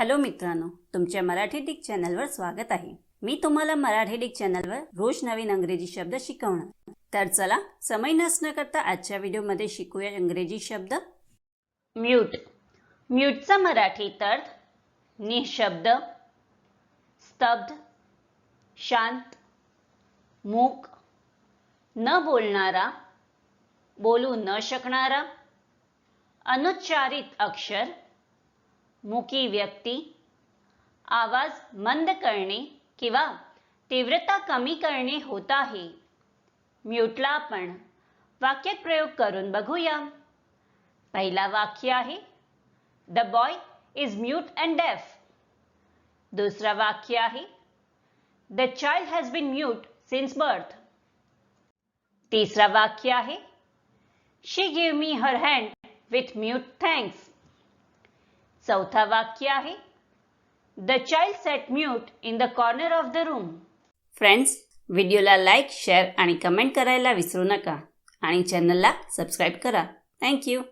Hello मित्रांनो तुमच्या Marathi Dick चॅनलवर स्वागत आहे. मी तुम्हाला मराठी डिक चॅनलवर रोज नवीन अंग्रेजी शब्द शिकवणार. तर चला समय नसणं करता आजच्या व्हिडिओमध्ये शिकूया इंग्रजी शब्द. म्यूट. म्यूटचा मराठीत अर्थ निशब्द स्तब्ध शांत मूक न बोलणारा बोलू न शकणारा अनुच्चारित अक्षर मुकी व्यक्ती, आवाज़ मंद करणे किंवा तीव्रता कमी करणे होत आहे म्यूटला वाक्यात प्रयोग करून बघूया। पहिला वाक्य आहे the boy is mute and deaf दुसरा वाक्य आहे the child has been mute since birth तिसरा वाक्य आहे she give me her hand with mute thanks चौथा वाक्य आहे. The child sat mute in the corner of the room friends व्हिडिओला लाईक शेअर आणि कमेंट करायला विसरू नका. आणि चॅनलला सबस्क्राईब करा. थँक्यू